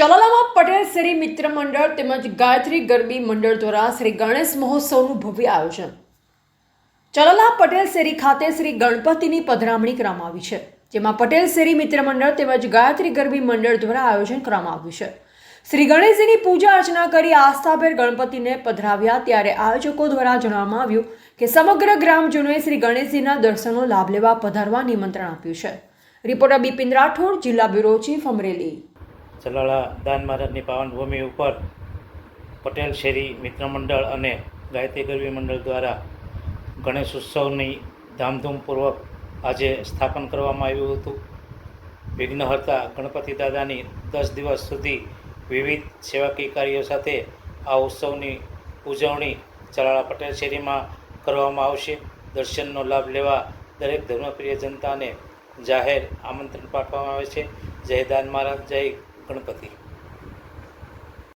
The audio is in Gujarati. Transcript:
ચલાલામાં પટેલ શેરી મિત્ર મંડળ તેમજ ગાયત્રી ગરબી મંડળ દ્વારા શ્રી ગણેશ મહોત્સવનું ભવ્ય આયોજન. ચલાલા પટેલ શેરી ખાતે શ્રી ગણપતિની પધરામણી કરવામાં આવી છે, જેમાં પટેલ શેરી મિત્ર મંડળ તેમજ ગાયત્રી ગરબી મંડળ દ્વારા આયોજન કરવામાં આવ્યું છે. શ્રી ગણેશજીની પૂજા અર્ચના કરી આસ્થાભેર ગણપતિને પધરાવ્યા ત્યારે આયોજકો દ્વારા જણાવવામાં આવ્યું કે સમગ્ર ગ્રામજનોએ શ્રી ગણેશજીના દર્શનનો લાભ લેવા પધારવા નિમંત્રણ આપ્યું છે. રિપોર્ટર બિપિન રાઠોડ, જિલ્લા બ્યુરો ચીફ અમરેલી. ચલાળા દાન મહારાજની પાવન ભૂમિ ઉપર પટેલ શેરી મિત્ર મંડળ અને ગાયત્રી ગરવી મંડળ દ્વારા ગણેશ ઉત્સવની ધામધૂમપૂર્વક આજે સ્થાપન કરવામાં આવ્યું હતું. વિઘ્નહર્તા ગણપતિ દાદાની દસ દિવસ સુધી વિવિધ સેવાકીય કાર્યો સાથે આ ઉત્સવની ઉજવણી ચલાળા પટેલ શેરીમાં કરવામાં આવશે. દર્શનનો લાભ લેવા દરેક ધર્મપ્રિય જનતાને જાહેર આમંત્રણ પાઠવવામાં આવે છે. જય દાન મહારાજ, જય ગણપતિ